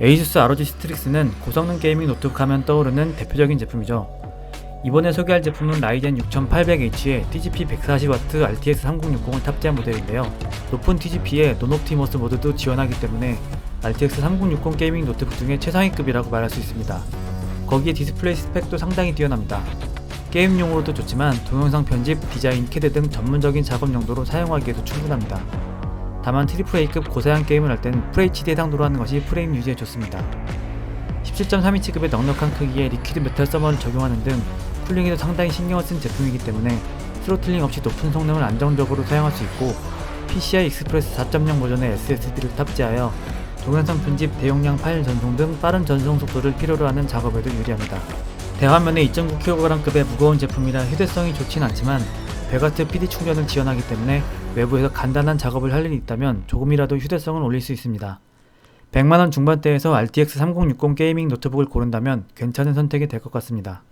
에이수스 ROG 스트릭스는 고성능 게이밍 노트북 하면 떠오르는 대표적인 제품이죠. 이번에 소개할 제품은 라이젠 6800H에 TGP 140W RTX 3060을 탑재한 모델인데요. 높은 TGP에 논옵티머스 모드도 지원하기 때문에 RTX 3060 게이밍 노트북 중에 최상위급이라고 말할 수 있습니다. 거기에 디스플레이 스펙도 상당히 뛰어납니다. 게임용으로도 좋지만 동영상 편집, 디자인, 캐드 등 전문적인 작업 용도로 사용하기에도 충분합니다. 다만 AAA급 고사양 게임을 할 땐 FHD 해상도로 하는 것이 프레임 유지에 좋습니다. 17.3인치급의 넉넉한 크기에 리퀴드 메탈 서머를 적용하는 등 쿨링에도 상당히 신경을 쓴 제품이기 때문에 스로틀링 없이 높은 성능을 안정적으로 사용할 수 있고 PCI 익스프레스 4.0 버전의 SSD를 탑재하여 동영상 편집, 대용량 파일 전송 등 빠른 전송 속도를 필요로 하는 작업에도 유리합니다. 대화면에 2.9kg급의 무거운 제품이라 휴대성이 좋진 않지만 배가트 PD 충전을 지원하기 때문에 외부에서 간단한 작업을 할 일이 있다면 조금이라도 휴대성을 올릴 수 있습니다. 100만원 중반대에서 RTX 3060 게이밍 노트북을 고른다면 괜찮은 선택이 될 것 같습니다.